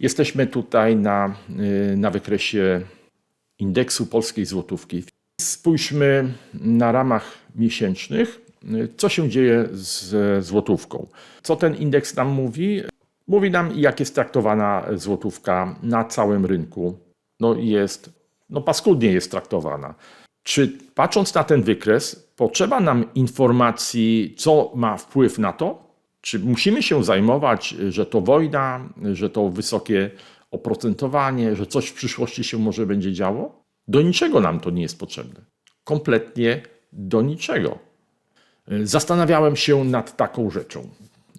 Jesteśmy tutaj na, y, na wykresie indeksu polskiej złotówki. Spójrzmy na ramach miesięcznych, y, co się dzieje z złotówką. Co ten indeks nam mówi? Mówi nam, jak jest traktowana złotówka na całym rynku. No jest, no paskudnie jest traktowana. Czy patrząc na ten wykres, potrzeba nam informacji, co ma wpływ na to? Czy musimy się zajmować, że to wojna, że to wysokie oprocentowanie, że coś w przyszłości się może będzie działo? Do niczego nam to nie jest potrzebne. Kompletnie do niczego. Zastanawiałem się nad taką rzeczą.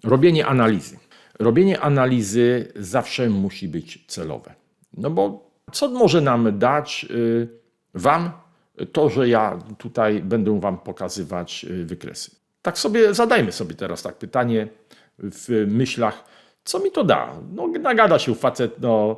Robienie analizy. Robienie analizy zawsze musi być celowe. No bo co może nam dać y, Wam to, że ja tutaj będę Wam pokazywać y, wykresy? Tak sobie zadajmy sobie teraz tak pytanie w myślach, co mi to da? No, nagada się facet, no,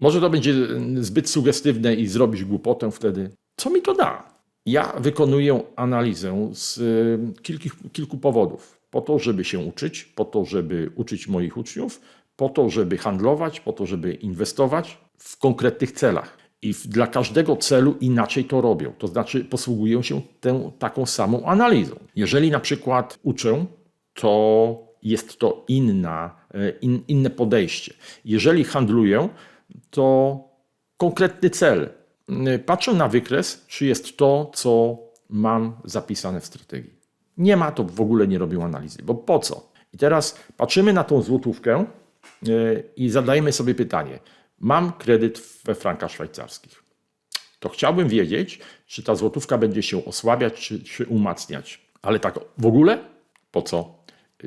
może to będzie zbyt sugestywne i zrobić głupotę wtedy. Co mi to da? Ja wykonuję analizę z y, kilku, kilku powodów. Po to, żeby się uczyć, po to, żeby uczyć moich uczniów, po to, żeby handlować, po to, żeby inwestować w konkretnych celach. I dla każdego celu inaczej to robią. To znaczy posługują się tą taką samą analizą. Jeżeli na przykład uczę, to jest to inna, e, in, inne podejście. Jeżeli handluję, to konkretny cel. Y, Patrzę na wykres, czy jest to, co mam zapisane w strategii. Nie ma, to w ogóle nie robią analizy, bo po co? I teraz patrzymy na tą złotówkę y, i zadajemy sobie pytanie. Mam kredyt we frankach szwajcarskich. To chciałbym wiedzieć, czy ta złotówka będzie się osłabiać, czy, czy umacniać. Ale tak w ogóle? Po co?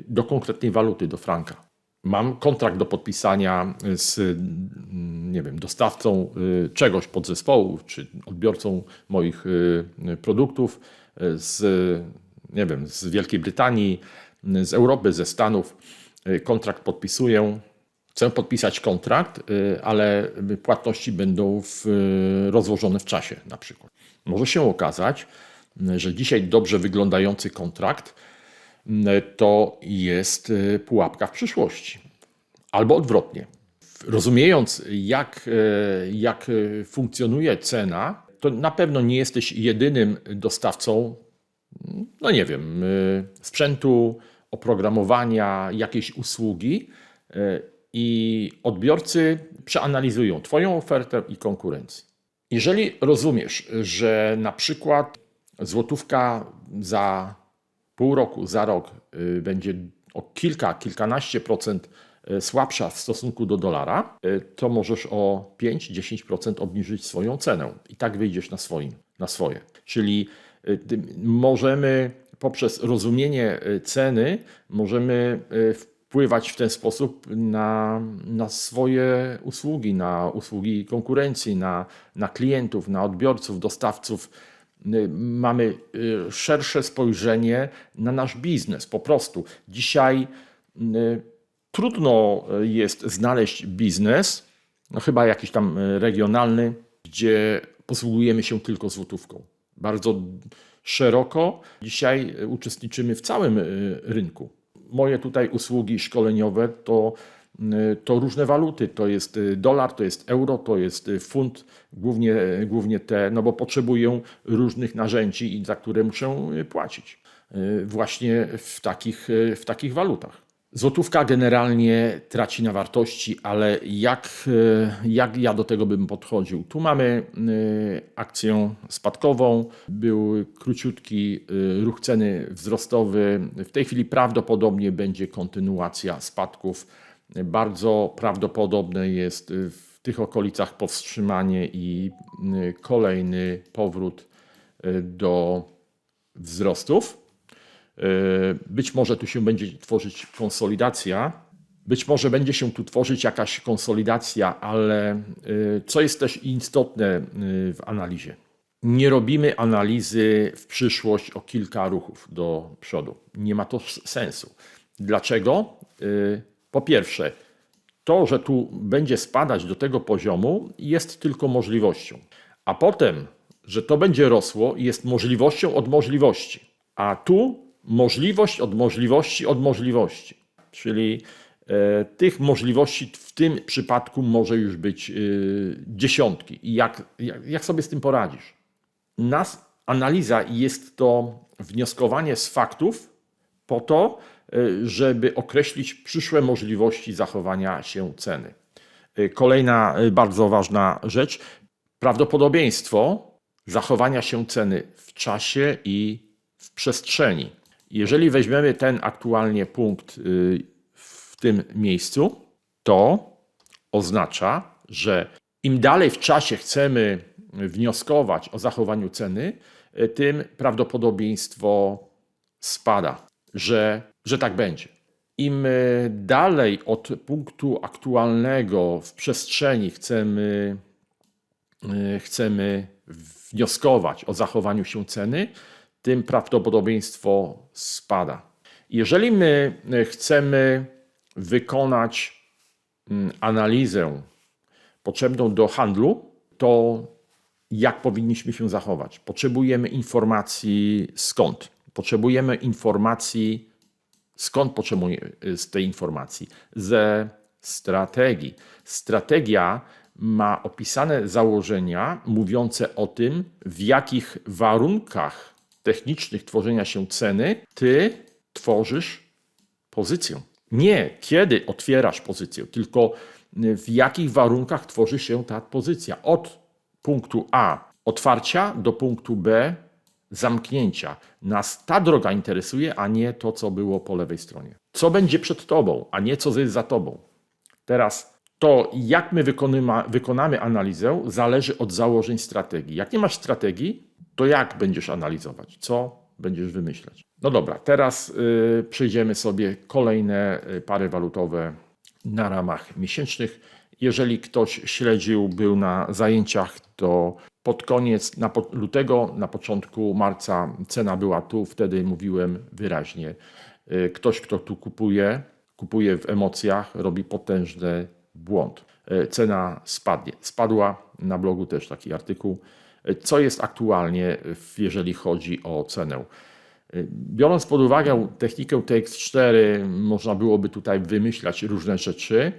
Do konkretnej waluty, do franka. Mam kontrakt do podpisania z mm, nie wiem, dostawcą y, czegoś podzespołu, czy odbiorcą moich y, produktów y, z, nie wiem, z Wielkiej Brytanii, z Europy, ze Stanów. Kontrakt podpisuję. Chcę podpisać kontrakt, y, ale płatności będą w, y, rozłożone w czasie na przykład. Może się okazać, y, że dzisiaj dobrze wyglądający kontrakt to jest pułapka w przyszłości. Albo odwrotnie. Rozumiejąc, jak, jak funkcjonuje cena, to na pewno nie jesteś jedynym dostawcą, no nie wiem, sprzętu, oprogramowania, jakiejś usługi i odbiorcy przeanalizują Twoją ofertę i konkurencję. Jeżeli rozumiesz, że na przykład złotówka za pół roku, za rok y, będzie o kilka, kilkanaście procent y, słabsza w stosunku do dolara, y, to możesz o 5-10% obniżyć swoją cenę i tak wyjdziesz na, swoim, na swoje. Czyli możemy poprzez rozumienie ceny, możemy wpływać w ten sposób na, na swoje usługi, na usługi konkurencji, na, na klientów, na odbiorców, dostawców mamy y, szersze spojrzenie na nasz biznes. Po prostu dzisiaj y, trudno y, jest znaleźć biznes, no chyba jakiś tam regionalny, gdzie posługujemy się tylko złotówką. Bardzo szeroko dzisiaj uczestniczymy w całym rynku. Moje tutaj usługi szkoleniowe to y, to różne waluty, to jest y, dolar, to jest euro, to jest y, funt, głównie, głównie te, no bo potrzebuję różnych narzędzi, za które muszę płacić właśnie w takich, w takich walutach. Złotówka generalnie traci na wartości, ale jak, y, jak ja do tego bym podchodził? Tu mamy y, akcję spadkową, był króciutki y, ruch ceny wzrostowy. W tej chwili prawdopodobnie będzie kontynuacja spadków. Bardzo prawdopodobne jest w tych okolicach powstrzymanie i kolejny powrót do wzrostów. Y, Być może tu się będzie tworzyć konsolidacja, być może będzie się tu tworzyć jakaś konsolidacja, ale y, co jest też istotne y, w analizie? Nie robimy analizy w przyszłość o kilka ruchów do przodu. Nie ma to sensu. Dlaczego? Po pierwsze, to, że tu będzie spadać do tego poziomu, jest tylko możliwością. A potem, że to będzie rosło, jest możliwością od możliwości. A tu możliwość od możliwości od możliwości. Czyli E, Tych możliwości w tym przypadku może już być y, dziesiątki. I jak, jak, jak sobie z tym poradzisz? Nas analiza jest to wnioskowanie z faktów po to, y, żeby określić przyszłe możliwości zachowania się ceny. Kolejna bardzo ważna rzecz, prawdopodobieństwo zachowania się ceny w czasie i w przestrzeni. Jeżeli weźmiemy ten aktualnie punkt y, w tym miejscu, to oznacza, że im dalej w czasie chcemy wnioskować o zachowaniu ceny, y, tym prawdopodobieństwo spada, że, że tak będzie. Im y, dalej od punktu aktualnego w przestrzeni chcemy, chcemy wnioskować o zachowaniu się ceny, tym prawdopodobieństwo spada. Jeżeli my y, chcemy wykonać mm, analizę potrzebną do handlu, to jak powinniśmy się zachować? Potrzebujemy informacji skąd? Potrzebujemy informacji skąd potrzebujemy z tej informacji? Ze strategii. Strategia ma opisane założenia mówiące o tym, w jakich warunkach technicznych tworzenia się ceny ty tworzysz pozycję. Nie kiedy otwierasz pozycję, tylko w jakich warunkach tworzy się ta pozycja. Od punktu A otwarcia do punktu B zamknięcia. Nas ta droga interesuje, a nie to, co było po lewej stronie. Co będzie przed tobą, a nie co jest za tobą. Teraz to, jak my wykonamy, wykonamy analizę, zależy od założeń strategii. Jak nie masz strategii, to jak będziesz analizować? Co będziesz wymyślać? No dobra, teraz y, przejdziemy sobie kolejne y, pary walutowe na ramach miesięcznych. Jeżeli ktoś śledził, był na zajęciach, to pod koniec na po, lutego, na początku marca cena była tu, wtedy mówiłem wyraźnie. y, Ktoś, kto tu kupuje, kupuje w emocjach, robi potężny błąd. Y, Cena spadnie. Spadła na blogu też taki artykuł. Co jest aktualnie, jeżeli chodzi o cenę? Biorąc pod uwagę technikę TX4, można byłoby tutaj wymyślać różne rzeczy,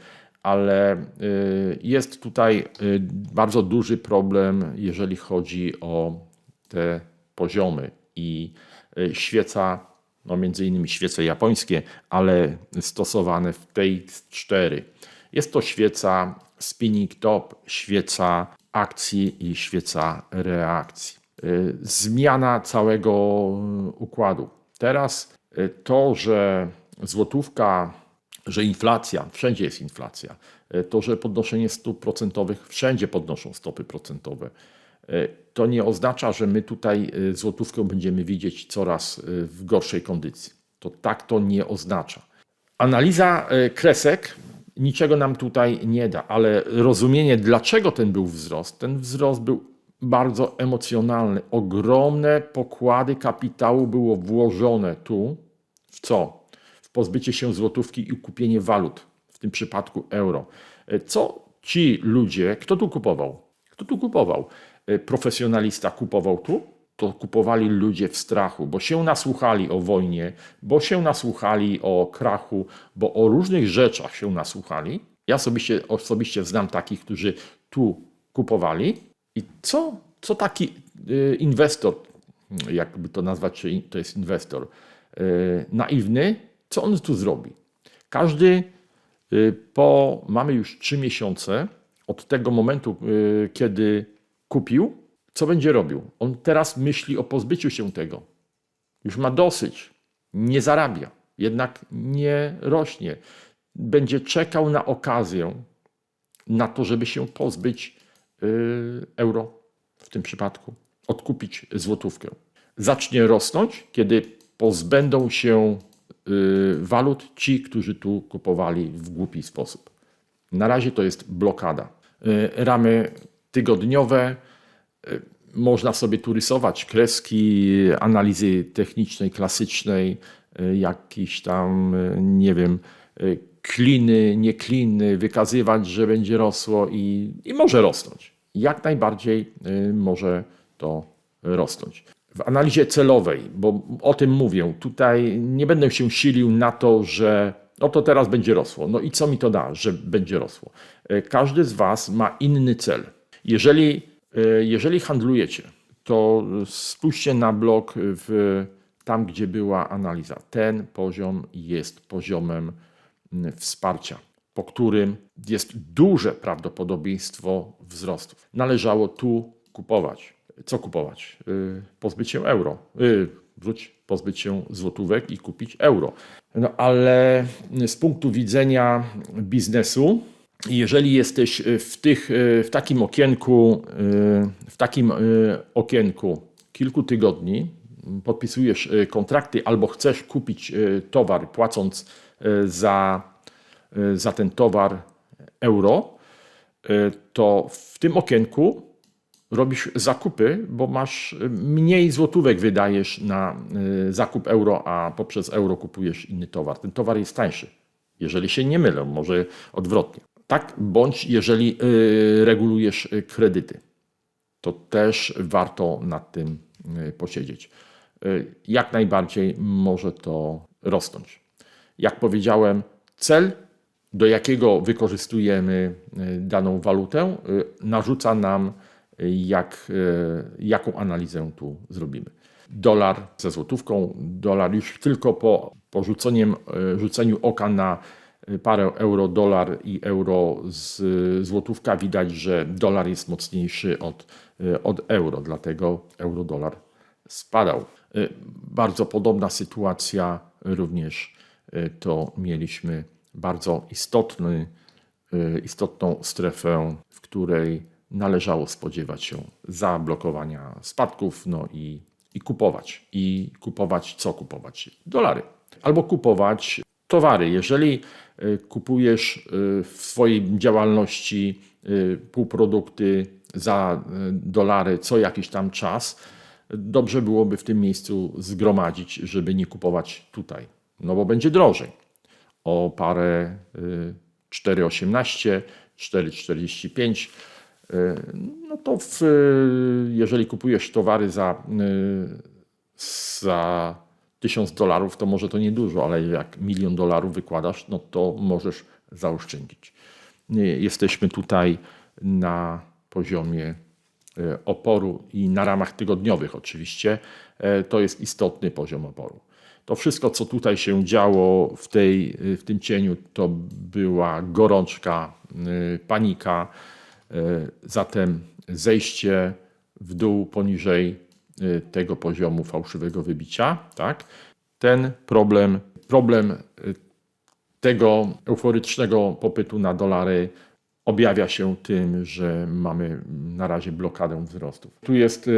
ale y, jest tutaj y, bardzo duży problem, jeżeli chodzi o te poziomy i y, świeca, no między innymi świece japońskie, ale stosowane w TX4. Jest to świeca spinning top, świeca akcji i świeca reakcji. Y, Zmiana całego układu. Teraz y, to, że złotówka, że inflacja, wszędzie jest inflacja, y, to, że podnoszenie stóp procentowych, wszędzie podnoszą stopy procentowe, to nie oznacza, że my tutaj złotówkę będziemy widzieć coraz w gorszej kondycji. To tak to nie oznacza. Analiza kresek niczego nam tutaj nie da, ale rozumienie, dlaczego ten był wzrost, ten wzrost był bardzo emocjonalny. Ogromne pokłady kapitału było włożone tu w co? W pozbycie się złotówki i kupienie walut, w tym przypadku euro. Y, Co ci ludzie, kto tu kupował? Kto tu kupował? Y, Profesjonalista kupował tu? To kupowali ludzie w strachu, bo się nasłuchali o wojnie, bo się nasłuchali o krachu, bo o różnych rzeczach się nasłuchali. Ja osobiście, osobiście znam takich, którzy tu kupowali. I co, co taki y, inwestor, jakby to nazwać, czy to jest inwestor, y, naiwny, co on tu zrobi? Każdy y, po, mamy już trzy miesiące od tego momentu, kiedy kupił, co będzie robił? On teraz myśli o pozbyciu się tego. Już ma dosyć. Nie zarabia, jednak nie rośnie. Będzie czekał na okazję, na to, żeby się pozbyć y, euro w tym przypadku, odkupić złotówkę. Zacznie rosnąć, kiedy pozbędą się y, walut ci, którzy tu kupowali w głupi sposób. Na razie to jest blokada. Y, Ramy tygodniowe. Y, Można sobie tu rysować kreski analizy technicznej, klasycznej, y, jakiś tam, y, nie wiem, kliny, nie kliny, wykazywać, że będzie rosło i, i może rosnąć. Jak najbardziej może to rosnąć. W analizie celowej, bo o tym mówię, tutaj nie będę się silił na to, że no to teraz będzie rosło. No i co mi to da, że będzie rosło? Każdy z Was ma inny cel. Jeżeli, jeżeli handlujecie, to spójrzcie na blok w, tam, gdzie była analiza. Ten poziom jest poziomem mm, wsparcia, po którym jest duże prawdopodobieństwo wzrostów. Należało tu kupować. Co kupować? Yy, Pozbyć się euro. Yy, Wróć, pozbyć się złotówek i kupić euro. No ale z punktu widzenia biznesu, jeżeli jesteś w, tych, w takim okienku, w takim okienku kilku tygodni, podpisujesz kontrakty albo chcesz kupić towar, płacąc za, za ten towar euro, to w tym okienku robisz zakupy, bo masz mniej złotówek wydajesz na zakup euro, a poprzez euro kupujesz inny towar. Ten towar jest tańszy. Jeżeli się nie mylę, może odwrotnie. Tak, bądź jeżeli y, regulujesz kredyty, to też warto nad tym y, posiedzieć. Jak najbardziej może to rosnąć. Jak powiedziałem, cel, do jakiego wykorzystujemy daną walutę, narzuca nam jak, jaką analizę tu zrobimy. Dolar ze złotówką, dolar już tylko po, po rzuceniem, rzuceniu oka na parę euro, dolar i euro z złotówka widać, że dolar jest mocniejszy od, od euro, dlatego euro-dolar spadał. Bardzo podobna sytuacja również to mieliśmy bardzo istotny, istotną strefę, w której należało spodziewać się zablokowania spadków, no i, i kupować. I kupować co kupować? Dolary. Albo kupować towary. Jeżeli kupujesz y, w swojej działalności y, półprodukty za dolary co jakiś tam czas, dobrze byłoby w tym miejscu zgromadzić, żeby nie kupować tutaj, no bo będzie drożej. O parę 4,18, 4,45 no to w, jeżeli kupujesz towary za, za 1000 dolarów, to może to niedużo, ale jak milion dolarów wykładasz, no to możesz zaoszczędzić. Jesteśmy tutaj na poziomie e, oporu i na ramach tygodniowych oczywiście. E, to jest istotny poziom oporu. To wszystko, co tutaj się działo w, tej, w tym cieniu, to była gorączka, e, panika, E, zatem zejście w dół poniżej e, tego poziomu fałszywego wybicia, tak? ten problem, problem e, tego euforycznego popytu na dolary objawia się tym, że mamy na razie blokadę wzrostów. Tu jest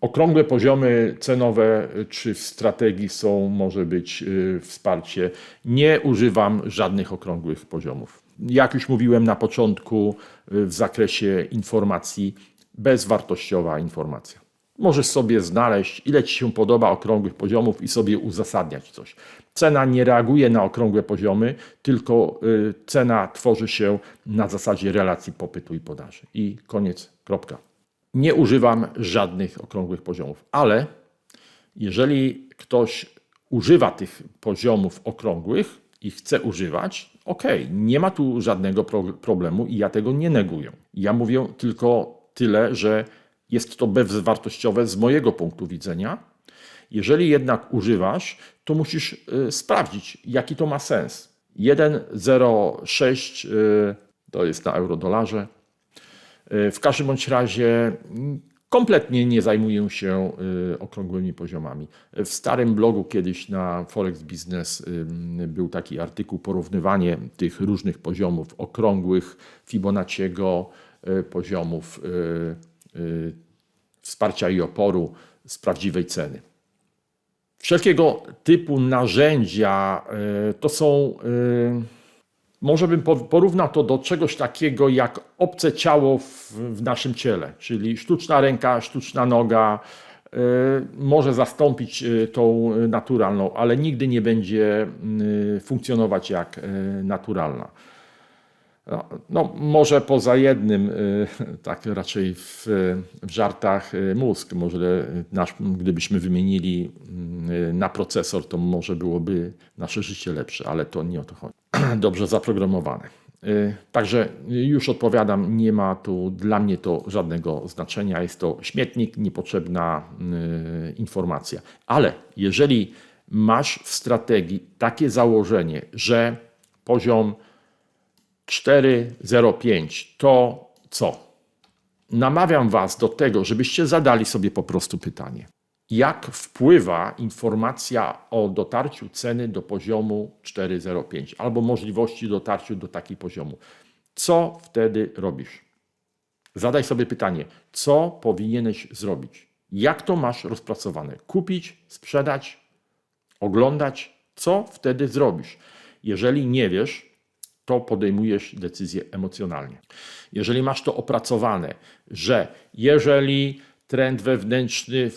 okrągłe poziomy cenowe, czy w strategii są, może być wsparcie. Nie używam żadnych okrągłych poziomów jak już mówiłem na początku, y, w zakresie informacji, bezwartościowa informacja. Możesz sobie znaleźć, ile ci się podoba okrągłych poziomów i sobie uzasadniać coś. Cena nie reaguje na okrągłe poziomy, tylko y, cena tworzy się na zasadzie relacji popytu i podaży. I koniec, kropka. Nie używam żadnych okrągłych poziomów, ale jeżeli ktoś używa tych poziomów okrągłych i chce używać, ok, nie ma tu żadnego pro problemu i ja tego nie neguję. Ja mówię tylko tyle, że jest to bezwartościowe z mojego punktu widzenia. Jeżeli jednak używasz, to musisz y, sprawdzić, jaki to ma sens. 1,06 y, to jest na euro-dolarze. Y, w każdym bądź razie Kompletnie nie zajmuję się okrągłymi poziomami. W starym blogu kiedyś na Forex Business był taki artykuł porównywanie tych różnych poziomów okrągłych Fibonacciego, poziomów wsparcia i oporu z prawdziwej ceny. Wszelkiego typu narzędzia to są może bym porównał to do czegoś takiego jak obce ciało w, w naszym ciele, czyli sztuczna ręka, sztuczna noga y, może zastąpić y, tą naturalną, ale nigdy nie będzie y, funkcjonować jak naturalna. No, no, może poza jednym, y, tak raczej w, w żartach y, mózg. Może nasz, gdybyśmy wymienili y, na procesor, to może byłoby nasze życie lepsze, ale to nie o to chodzi. Dobrze zaprogramowane. Także już odpowiadam, nie ma tu dla mnie to żadnego znaczenia. Jest to śmietnik, niepotrzebna informacja. Ale jeżeli masz w strategii takie założenie, że poziom 4,05 to co? Namawiam Was do tego, żebyście zadali sobie po prostu pytanie. Jak wpływa informacja o dotarciu ceny do poziomu 4,05 albo możliwości dotarciu do takiego poziomu? Co wtedy robisz? Zadaj sobie pytanie, co powinieneś zrobić? Jak to masz rozpracowane? Kupić, sprzedać, oglądać? Co wtedy zrobisz? Jeżeli nie wiesz, to podejmujesz decyzję emocjonalnie. Jeżeli masz to opracowane, że jeżeli trend wewnętrzny,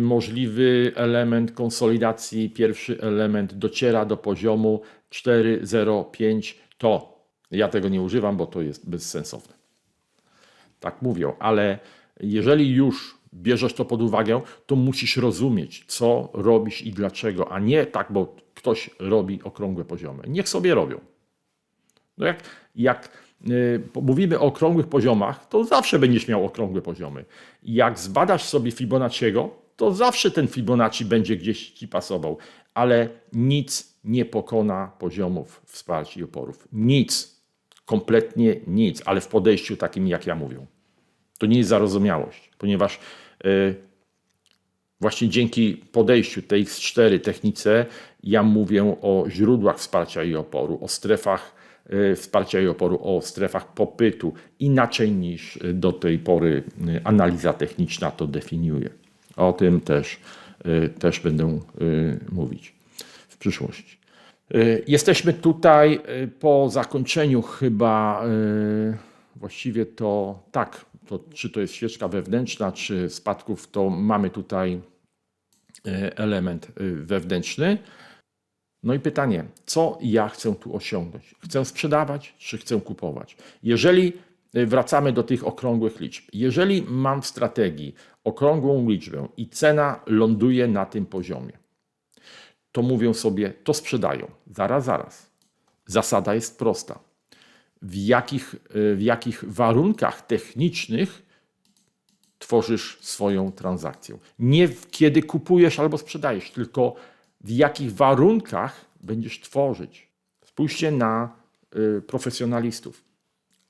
możliwy element konsolidacji, pierwszy element dociera do poziomu 4,05, to ja tego nie używam, bo to jest bezsensowne. Tak mówią, ale jeżeli już bierzesz to pod uwagę, to musisz rozumieć, co robisz i dlaczego, a nie tak, bo ktoś robi okrągłe poziomy. Niech sobie robią. No jak, jak y, mówimy o okrągłych poziomach, to zawsze będziesz miał okrągłe poziomy. Jak zbadasz sobie Fibonacciego, to zawsze ten Fibonacci będzie gdzieś ci pasował, ale nic nie pokona poziomów wsparć i oporów. Nic. Kompletnie nic, ale w podejściu takim, jak ja mówię. To nie jest zarozumiałość, ponieważ y, Właśnie dzięki podejściu TX4 technice ja mówię o źródłach wsparcia i oporu, o strefach wsparcia i oporu, o strefach popytu inaczej niż do tej pory y, analiza techniczna to definiuje. O tym też, y, też będę mówić w przyszłości. Jesteśmy tutaj po zakończeniu chyba właściwie to tak, to, czy to jest świeczka wewnętrzna, czy spadków, to mamy tutaj element wewnętrzny. No i pytanie, co ja chcę tu osiągnąć? Chcę sprzedawać, czy chcę kupować? Jeżeli e, wracamy do tych okrągłych liczb, jeżeli mam w strategii okrągłą liczbę i cena ląduje na tym poziomie, to mówię sobie, to sprzedają. Zaraz, zaraz. Zasada jest prosta w jakich, w jakich warunkach technicznych tworzysz swoją transakcję. Nie kiedy kupujesz albo sprzedajesz, tylko w jakich warunkach będziesz tworzyć. Spójrzcie na y, profesjonalistów,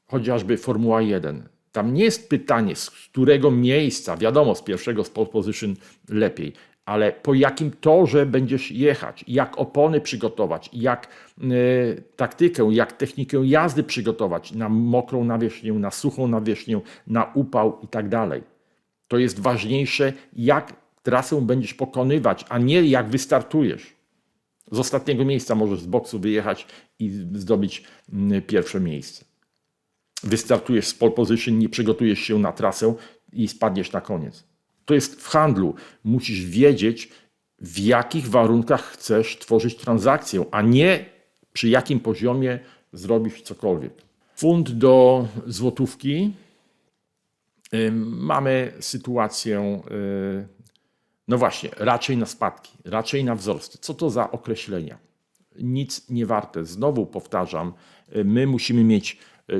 chociażby Formuła 1. Tam nie jest pytanie, z którego miejsca, wiadomo, z pierwszego z pole position lepiej, ale po jakim torze będziesz jechać, jak opony przygotować, jak y, taktykę, jak technikę jazdy przygotować na mokrą nawierzchnię, na suchą nawierzchnię, na upał i tak dalej. To jest ważniejsze, jak trasę będziesz pokonywać, a nie jak wystartujesz. Z ostatniego miejsca możesz z boksu wyjechać i zdobyć y, pierwsze miejsce. Wystartujesz z pole position, nie przygotujesz się na trasę i spadniesz na koniec. To jest w handlu. Musisz wiedzieć, w jakich warunkach chcesz tworzyć transakcję, a nie przy jakim poziomie zrobisz cokolwiek. Fund do złotówki. Mamy sytuację, y, no właśnie, raczej na spadki, raczej na wzrosty. Co to za określenia? Nic nie warte. Znowu powtarzam, y, my musimy mieć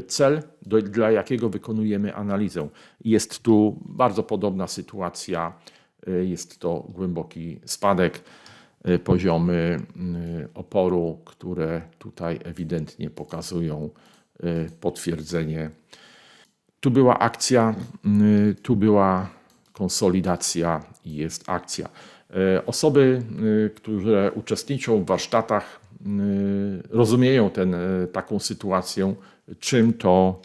cel, do, dla jakiego wykonujemy analizę. Jest tu bardzo podobna sytuacja. Jest to głęboki spadek, poziomy y, oporu, które tutaj ewidentnie pokazują y, potwierdzenie. Tu była akcja, y, tu była konsolidacja i jest akcja. Osoby, które uczestniczą w warsztatach, rozumieją ten, taką sytuację czym to,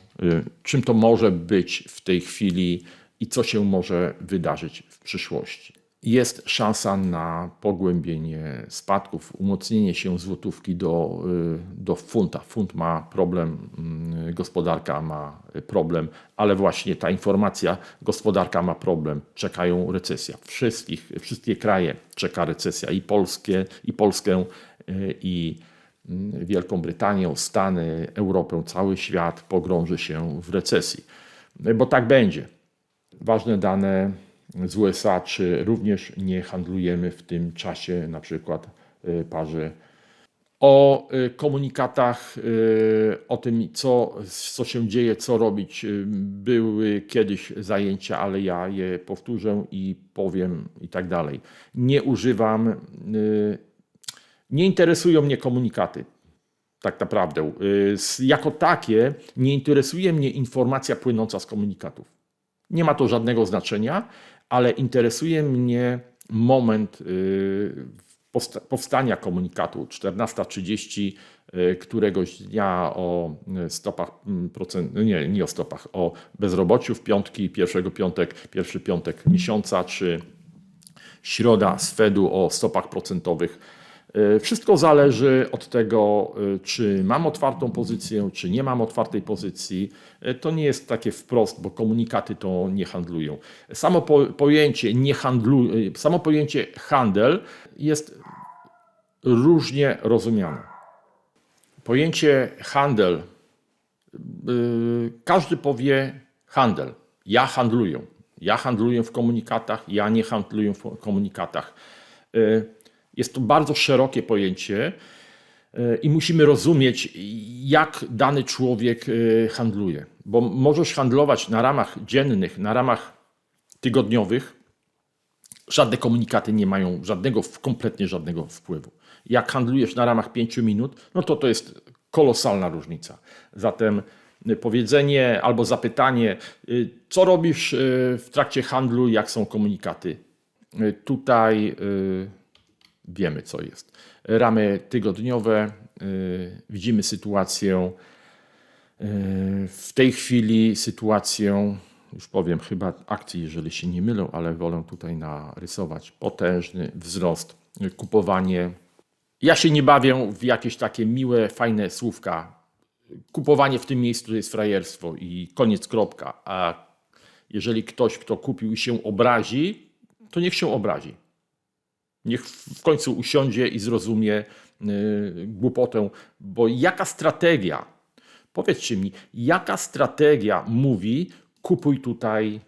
czym to może być w tej chwili i co się może wydarzyć w przyszłości. Jest szansa na pogłębienie spadków, umocnienie się złotówki do, y, do funta. Funt ma problem, mm, gospodarka ma problem, ale właśnie ta informacja, gospodarka ma problem, czekają recesja. Wszystkich, wszystkie kraje czeka recesja i, polskie, i Polskę, y, i mm, Wielką Brytanię, Stany, Europę, cały świat pogrąży się w recesji. Bo tak będzie. Ważne dane z USA, czy również nie handlujemy w tym czasie na przykład y, parze o y, komunikatach, y, o tym, co, co się dzieje, co robić. Były kiedyś zajęcia, ale ja je powtórzę i powiem i tak dalej. Nie używam, nie interesują mnie komunikaty. Tak naprawdę. Jako takie nie interesuje mnie informacja płynąca z komunikatów. Nie ma to żadnego znaczenia, ale interesuje mnie moment y, powsta- powstania komunikatu 14.30 y, któregoś dnia o y, stopach mm, procent, nie, nie o stopach, o bezrobociu w piątki, pierwszego piątek, pierwszy piątek miesiąca, czy środa z Fedu o stopach procentowych. Y, Wszystko zależy od tego, y, czy mam otwartą pozycję, czy nie mam otwartej pozycji. Y, To nie jest takie wprost, bo komunikaty to nie handlują. Samo po, pojęcie nie handlu, samo pojęcie handel jest różnie rozumiane. Pojęcie handel, każdy powie handel. Ja handluję. Ja handluję w komunikatach, ja nie handluję w komunikatach. Jest to bardzo szerokie pojęcie y, i musimy rozumieć, jak dany człowiek y, handluje. Bo możesz handlować na ramach dziennych, na ramach tygodniowych, żadne komunikaty nie mają żadnego, kompletnie żadnego wpływu. Jak handlujesz na ramach 5 minut, no to to jest kolosalna różnica. Zatem y, powiedzenie albo zapytanie, co robisz w trakcie handlu, jak są komunikaty. Tutaj wiemy, co jest. Ramy tygodniowe, y, widzimy sytuację, y, w tej chwili sytuację, już powiem, chyba akcji, jeżeli się nie mylę, ale wolę tutaj narysować potężny wzrost, y, kupowanie. Ja się nie bawię w jakieś takie miłe, fajne słówka. Kupowanie w tym miejscu to jest frajerstwo i koniec, kropka. A jeżeli ktoś, kto kupił i się obrazi, to niech się obrazi. Niech w końcu usiądzie i zrozumie y, głupotę, bo jaka strategia, powiedzcie mi, jaka strategia mówi, kupuj tutaj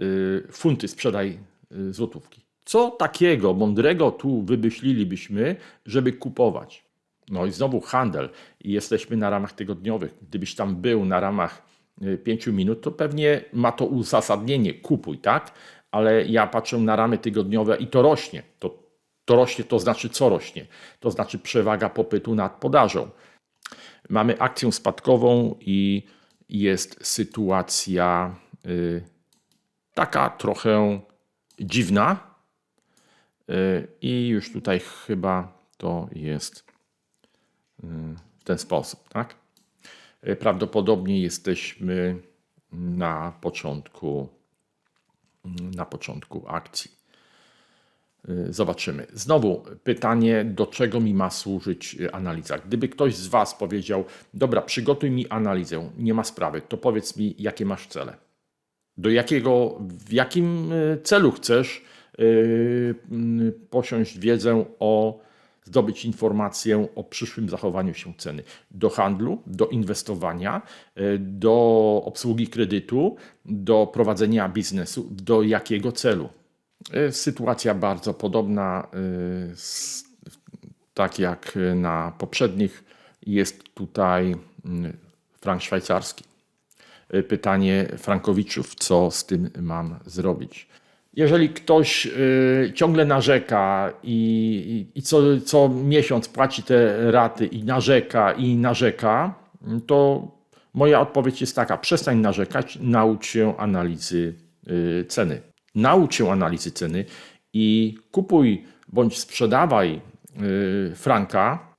y, funty, sprzedaj y, złotówki. Co takiego mądrego tu wymyślilibyśmy, żeby kupować? No i znowu handel. I jesteśmy na ramach tygodniowych. Gdybyś tam był na ramach 5 minut, to pewnie ma to uzasadnienie. Kupuj, tak? Ale ja patrzę na ramy tygodniowe i to rośnie. To, to rośnie, to znaczy co rośnie? To znaczy przewaga popytu nad podażą. Mamy akcję spadkową i jest sytuacja y, taka trochę dziwna. Y, I już tutaj chyba to jest y, w ten sposób, tak? Y, Prawdopodobnie jesteśmy na początku, na początku akcji. Y, Zobaczymy. Znowu pytanie, do czego mi ma służyć y, analiza? Gdyby ktoś z Was powiedział, dobra, przygotuj mi analizę, nie ma sprawy, to powiedz mi, jakie masz cele. Do jakiego, w jakim y, celu chcesz y, y, posiąść wiedzę o, zdobyć informację o przyszłym zachowaniu się ceny? Do handlu, do inwestowania, y, do obsługi kredytu, do prowadzenia biznesu, do jakiego celu? Y, Sytuacja bardzo podobna, z, tak jak na poprzednich, jest tutaj mm, frank szwajcarski. Pytanie Frankowiczów, co z tym mam zrobić? Jeżeli ktoś y, ciągle narzeka i, i, co, co miesiąc płaci te raty i narzeka i narzeka, to moja odpowiedź jest taka: przestań narzekać, naucz się analizy y, ceny. Naucz się analizy ceny i kupuj bądź sprzedawaj y, franka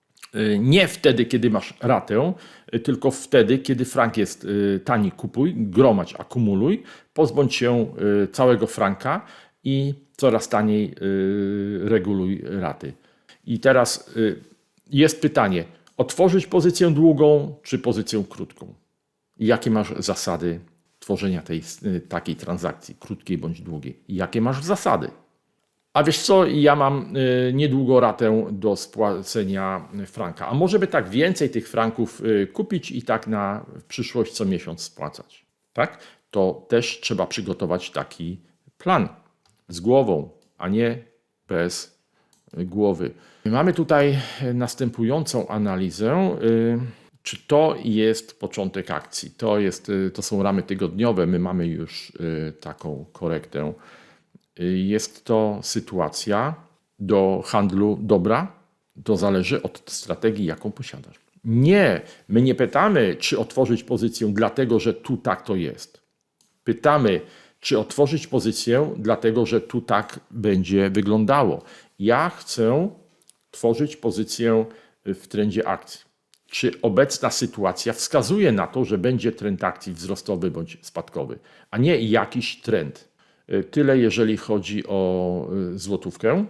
nie wtedy, kiedy masz ratę, y, tylko wtedy, kiedy frank jest y, tani, kupuj, gromadź, akumuluj, pozbądź się y, całego franka i coraz taniej y, reguluj raty. I teraz y, jest pytanie, otworzyć pozycję długą czy pozycję krótką? Jakie masz zasady tworzenia tej y, takiej transakcji, krótkiej bądź długiej? Jakie masz zasady? A wiesz co, ja mam y, niedługo ratę do spłacenia franka. A może by tak więcej tych franków y, kupić i tak na przyszłość co miesiąc spłacać. Tak? To też trzeba przygotować taki plan z głową, a nie bez y, głowy. Mamy tutaj następującą analizę. y, Czy to jest początek akcji? To, jest, y, to są ramy tygodniowe. My mamy już y, taką korektę. Y, Jest to sytuacja do handlu dobra. To zależy od strategii, jaką posiadasz. Nie, my nie pytamy, czy otworzyć pozycję, dlatego że tu tak to jest. Pytamy, czy otworzyć pozycję, dlatego że tu tak będzie wyglądało. Ja chcę tworzyć pozycję w trendzie akcji. Czy obecna sytuacja wskazuje na to, że będzie trend akcji wzrostowy bądź spadkowy, a nie jakiś trend. Tyle jeżeli chodzi o y, złotówkę.